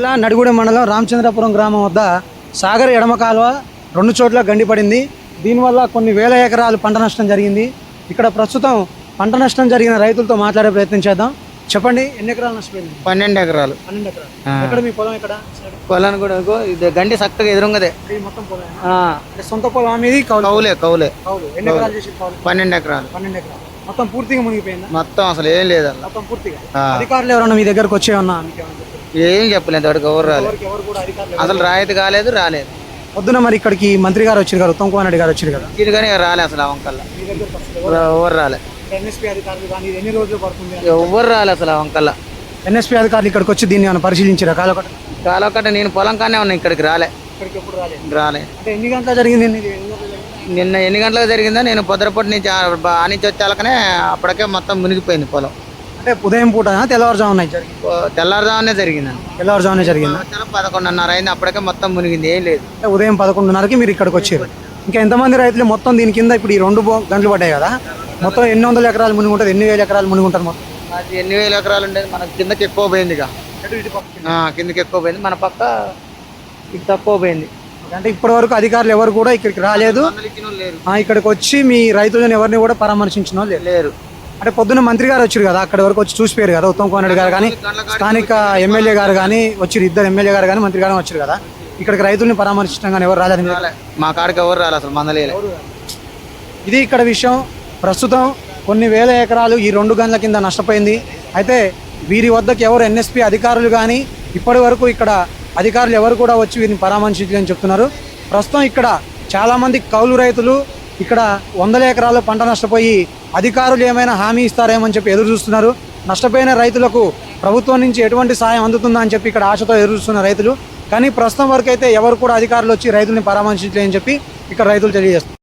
ఇలా నడిగూడెం మండలం రామచంద్రపురం గ్రామం వద్ద సాగర్ ఎడమ కాలువ రెండు చోట్ల గండిపడింది. దీనివల్ల కొన్ని వేల ఎకరాలు పంట నష్టం జరిగింది. ఇక్కడ ప్రస్తుతం పంట నష్టం జరిగిన రైతులతో మాట్లాడే ప్రయత్నం చేద్దాం. చెప్పండి ఎన్ని ఎకరాలు నష్టపోయింది పన్నెండు ఎకరాలు. పన్నెండు ఎకరాలు. ఎక్కడ మీ పొలం ఎక్కడ? సైడ్. పొలాన్ని కూడా ఇగో ఇది గండి చక్కగా ఎదురుంగదే. ఇది మొత్తం పొలం అంటే సొంత పొలం మీది కౌలు? Cowley Cowley. కౌలు. ఎన్ని ఎకరాలు చేసి కౌలు? పన్నెండు ఎకరాలు. పన్నెండు ఎకరాలు. మొత్తం పూర్తిగా మునిగిపోయిందా? మొత్తం అసలు ఏం లేదు మొత్తం పూర్తిగా. అధికారులు ఎవరన్నా మీ దగ్గరకు వచ్చేయన్నా మీకు? ఏం చెప్పలేదు వాడికి ఎవరు రాలేదు అసలు రాయితీ కాలేదు రాలేదు. పొద్దున మరి ఇక్కడికి మంత్రి గారు వచ్చారు కదా ఉత్తమ్ కుమార్ రెడ్డి గారు వచ్చారు కదా? ఇది కానీ రాలే అసలు ఆ వంకల్లా మీ దగ్గరకు వస్తారు ఎవరు రాలే. ఎన్ఎస్పీ అధికారులు కానీ ఇది ఎన్ని రోజులు పడుతుంది ఎవరు రాలే అసలు ఆ వంకల్లా ఎన్ఎస్పీ అధికారులు ఇక్కడికి వచ్చి దీన్ని ఏమైనా పరిశీలించారా? కాలొకటి. కాలొక్కట నేను పొలం కానే ఉన్నా ఇక్కడికి రాలే. ఇక్కడికి ఎప్పుడు రాలేదు? రాలే. అంటే ఎన్ని గంటల జరిగింది? నిన్న? ఎన్ని గంటలకు జరిగిందో? నేను పొద్దురపూట నుంచి ఆ- నుంచి వచ్చేలకనే అప్పటికే మొత్తం మునిగిపోయింది పొలం. అంటే ఉదయం పూట తెల్లవారుజామున జరిగింది? తెల్లారుజామునే జరిగిందండి. తెల్లవారుజామున జరిగింది? పదకొండున్నర అయింది అప్పటికే మొత్తం మునిగింది ఏం లేదు. అంటే ఉదయం పదకొండున్నరకి మీరు ఇక్కడికి వచ్చారు. ఇంకా ఎంతమంది రైతులు మొత్తం దీని కింద ఇప్పుడు ఈ రెండు బో- గంటలు పడ్డాయి కదా? మొత్తం ఎన్ని వందల ఎకరాలు మునిగి ఉంటుంది ఎన్ని వేల ఎకరాలు మునిగి ఉంటారు మొత్తం? అది ఎన్ని వేల ఎకరాలు ఉండేది? మన కిందకి ఎక్కువ పోయింది ఇక. ఆ, కిందకి ఎక్కువ పోయింది. మన పక్క ఇది తక్కువ పోయింది. అంటే ఇప్పటి వరకు అధికారులు ఎవరు కూడా ఇక్కడికి రాలేదు. మందులు ఇచ్చిన వాళ్ళు లేరు. ఆ, ఇక్కడికి వచ్చి మీ రైతులను ఎవరిని కూడా పరామర్శించిన వాళ్ళు లేరు. లేరు. అంటే పొద్దున్న మంత్రి గారు వచ్చారు కదా అక్కడి వరకు వచ్చి చూసిపోయారు కదా ఉత్తమ్ కుమార్ రెడ్డి గారు కానీ స్థానిక ఎమ్మెల్యే గారు కానీ వచ్చి ఇద్దరు ఎమ్మెల్యే గారు కానీ మంత్రి గారు వచ్చారు కదా. ఇక్కడికి రైతుల్ని పరామర్శించడం కానీ ఎవరు రాలేదు రాలే. మా కాడికి ఎవరు రాలే అసలు ఇది ఇక్కడ విషయం. ప్రస్తుతం కొన్ని వేల ఎకరాలు ఈ రెండు గంటల కింద నష్టపోయింది. అయితే వీరి వద్దకు ఎవరు ఎన్ఎస్పి అధికారులు కానీ ఇప్పటి వరకు ఇక్కడ అధికారులు ఎవరు కూడా వచ్చి వీరిని పరామర్శించని చెప్తున్నారు. ప్రస్తుతం ఇక్కడ చాలామంది కౌలు రైతులు ఇక్కడ వందల ఎకరాలు పంట నష్టపోయి అధికారులు ఏమైనా హామీ ఇస్తారేమని చెప్పి ఎదురు చూస్తున్నారు. నష్టపోయిన రైతులకు ప్రభుత్వం నుంచి ఎటువంటి సాయం అందుతుందా అని చెప్పి ఇక్కడ ఆశతో ఎదురు చూస్తున్న రైతులు. కానీ ప్రస్తుతం వరకు అయితే ఎవరు కూడా అధికారులు వచ్చి రైతుల్ని పరామర్శించలేని చెప్పి ఇక్కడ రైతులు తెలియజేస్తారు